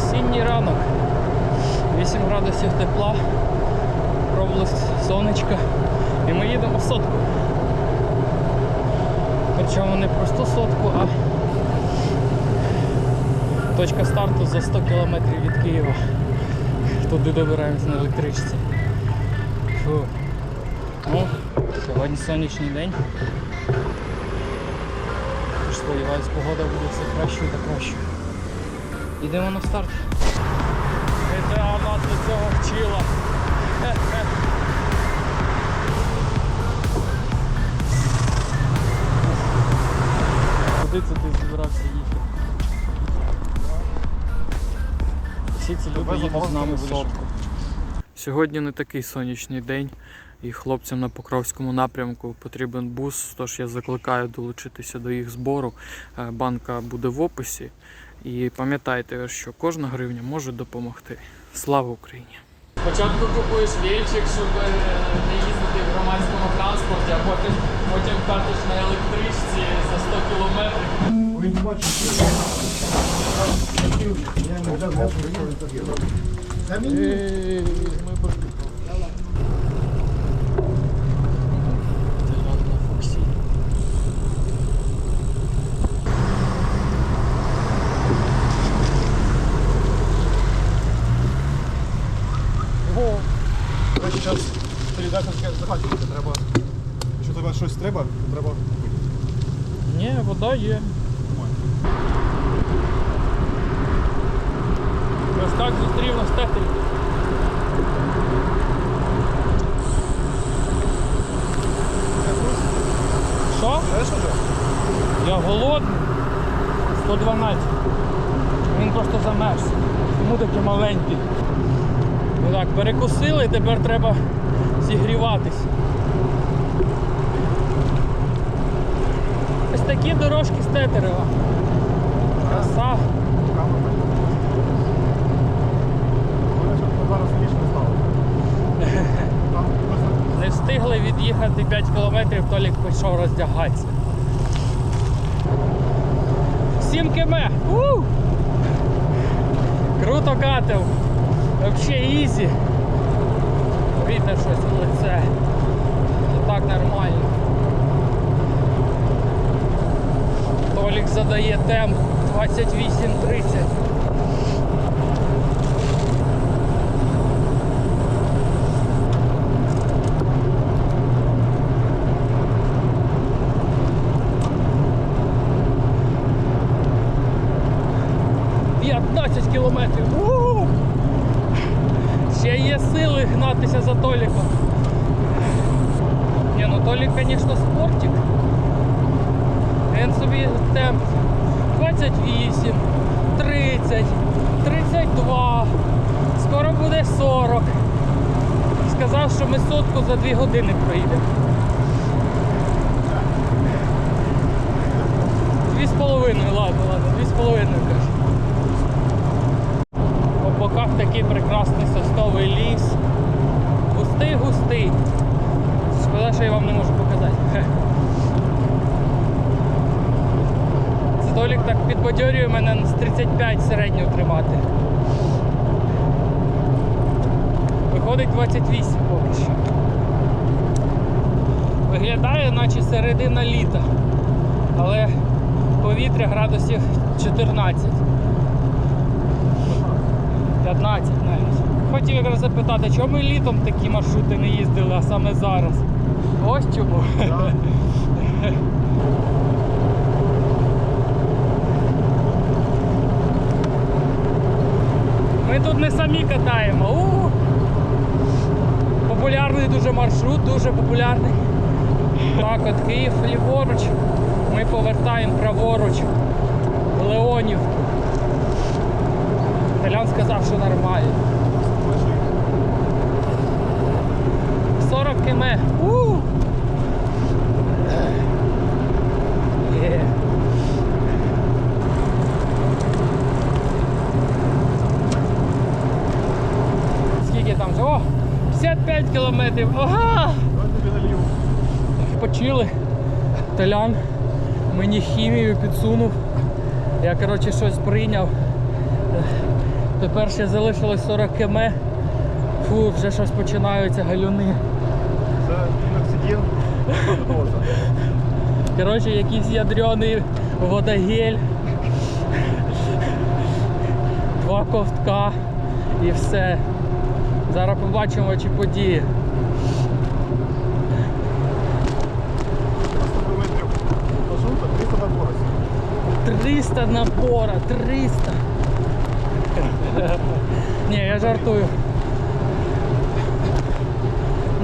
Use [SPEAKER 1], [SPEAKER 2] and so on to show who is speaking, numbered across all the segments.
[SPEAKER 1] Осінній ранок. 8 градусів тепла, проблиск сонечка. І ми їдемо в сотку. Причому не просто сотку, а точка старту за 100 кілометрів від Києва. Туди добираємось на електричці. Фу. Ну, сьогодні сонячний день. Сподіваюсь, погода буде все кращою та кращою. Йдемо на старт. Це нас до цього вчила. Куди це ти збирався їхати? Всі ці люди їдуть з нами в сотку. Сьогодні не такий сонячний день, і хлопцям на Покровському напрямку потрібен бус, тож я закликаю долучитися до їх збору. Е, Банка буде в описі. І пам'ятайте, що кожна гривня може допомогти. Слава Україні! Спочатку купуєш вільчик, щоб е, не їздити в громадському транспорті, а потім, потім катиш на електричці за 100 кілометрів.
[SPEAKER 2] Він бачить, я не свого Та мені
[SPEAKER 1] Ми на Фоксі. Ого.
[SPEAKER 2] зараз передача закінчується, треба. Якщо тебе щось треба, треба купити.
[SPEAKER 1] Ні, вода є. Ось так зустрів на стехері. Що?
[SPEAKER 2] Знаєш що?
[SPEAKER 1] Я голодний. 112. Він просто замерз. Тому такий маленький. Ну так, перекусили, тепер треба зігріватись. Такі дорожки з Тетерева. Краса.
[SPEAKER 2] Не
[SPEAKER 1] встигли від'їхати 5 кілометрів, Толік пішов роздягатися. 7 км! Круто катив! Вообще ізі. Вітер щось в лице. Так нормально. Толік задає темп 28-30. — 15 кілометрів. У! Ще є сили гнатися за Толіком. Ні, ну Толік, звісно, спортик. Він собі темп 28, 30, 32, скоро буде 40. Сказав, що ми сотку за 2 години проїдемо. Дві з половиною, ладно, ладно, дві з половиною кажу. По боках такий прекрасний сосновий ліс. Густий, густий. Шкода, що я вам не можу показати. Хе. Це Толік так підбадьорює мене з 35 середньо тримати. Виходить 28 поки що. Виглядає, наче середина літа. Але повітря градусів 14. 15 навіть. Хотів якраз запитати, чому ми літом такі маршрути не їздили, а саме зараз. Ось чому. Ми тут не самі катаємо. У! Популярний дуже маршрут, дуже популярний. Так, от Київ ліворуч. Ми повертаємо праворуч в Леонівку. Телян сказав, що нормально. 40 км. У! Скільки там? вже? О! 55 кілометрів. Ага! Почили. Телян мені хімію підсунув. Я коротше щось прийняв. Тепер ще залишилось 40 км. Фу, вже щось починаються галюни.
[SPEAKER 2] Це іноксидін.
[SPEAKER 1] Коротше, якийсь ядрений водогель. Два ковтка і все. Зараз побачимо, чи подіє.
[SPEAKER 2] 100 метрів маршрута, 300 наборів.
[SPEAKER 1] 300 набора, 300. Ні, я жартую.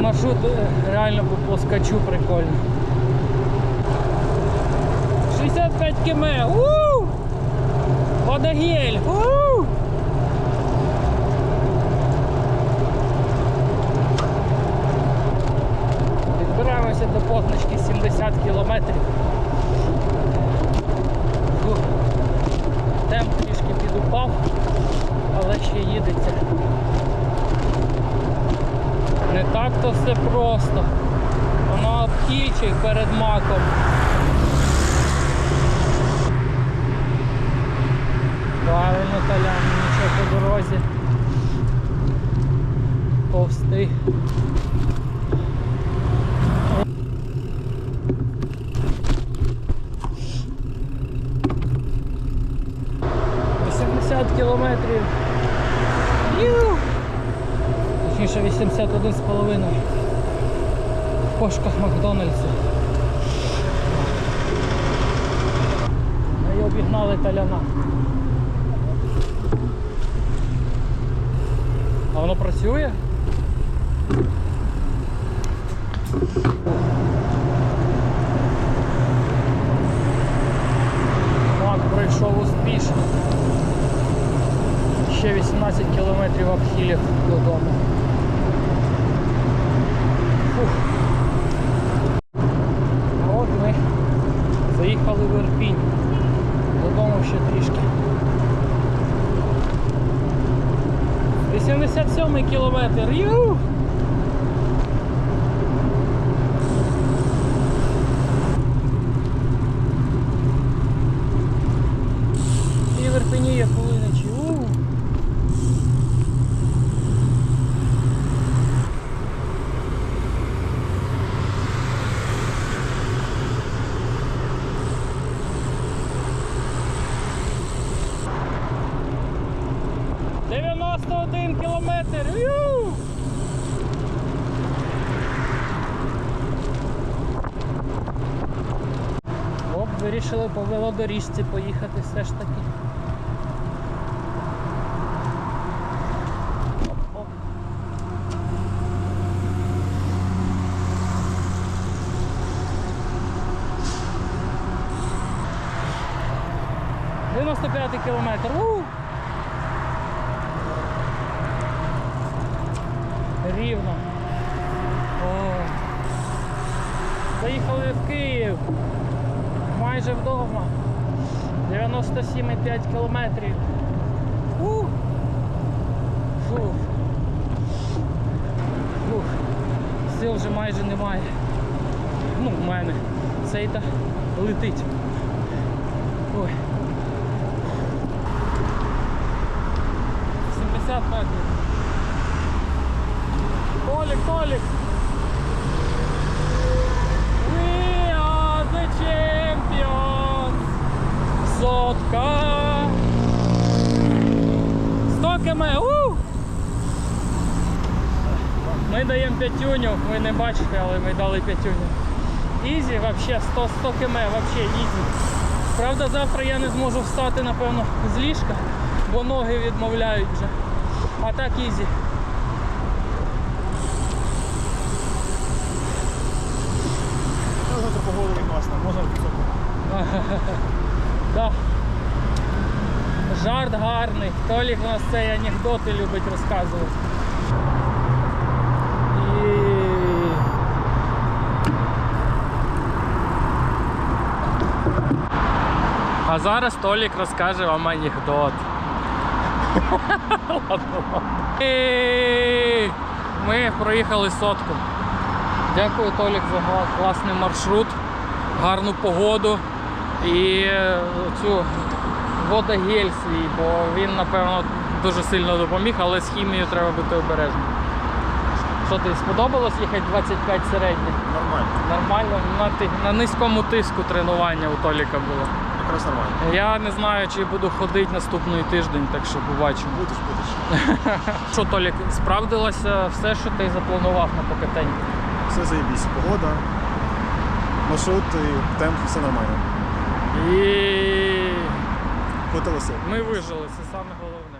[SPEAKER 1] Маршрут е, реально по плоскочу прикольно. 65 км. Водогель. У! До позначки 70 кілометрів. Темп трішки підупав, але ще їдеться. Не так то все просто. Воно обкільчик перед маком. Правильно, Толян, нічого по дорозі. Повсти. — 80 кілометрів. Ю! Точніше 81 з половиною. В пошуках Макдональдсу. Ми обігнали таляна. А воно працює? Мак пройшов успішно. Ще 18 кілометрів обхилів додому. Фух. А От ми заїхали в Ірпінь. Додому ще трішки. 87 кілометр. Ю! І в Ірпені є полиничі. У! Дев'яносто кілометр. Ю! Оп, вирішили по велодоріжці поїхати все ж таки. Дев'яносто п'ятий кілометр. Рівно. О. Заїхали в Київ. Майже вдома. 97,5 кілометрів. Ух. Фух. Фух. Сил вже майже немає. Ну, в мене. Цей та летить. Ой. 70 метрів. Толік! We are the champions! Сотка! 100 км! Ми даємо п'ятюню, ви не бачите, але ми дали п'ятюню. Ізі, вообще 100 100 км, вообще ізі. Правда, завтра я не зможу встати, напевно, з ліжка, бо ноги відмовляють вже. А так ізі.
[SPEAKER 2] Завтра погода відносна, можна підсобити.
[SPEAKER 1] Да. Жарт гарний. Толік у нас цей анекдоти любить розказувати. А зараз Толік розкаже вам анекдот. Ми проїхали сотку. Дякую, Толік, за класний маршрут, гарну погоду і е, цю водогель свій, бо він, напевно, дуже сильно допоміг, але з хімією треба бути обережним. Що тобі сподобалось їхати 25 середніх?
[SPEAKER 2] Нормально.
[SPEAKER 1] Нормально, на, на низькому тиску тренування у Толіка було.
[SPEAKER 2] Якраз нормально.
[SPEAKER 1] Я не знаю, чи буду ходити наступний тиждень, так що побачимо.
[SPEAKER 2] Будеш, будеш.
[SPEAKER 1] Що, Толік, справдилося все, що ти запланував на покатанні?
[SPEAKER 2] Все заєбісь. Погода, маршрут і темп, все нормально.
[SPEAKER 1] І
[SPEAKER 2] Хотілося.
[SPEAKER 1] ми вижили, це саме головне.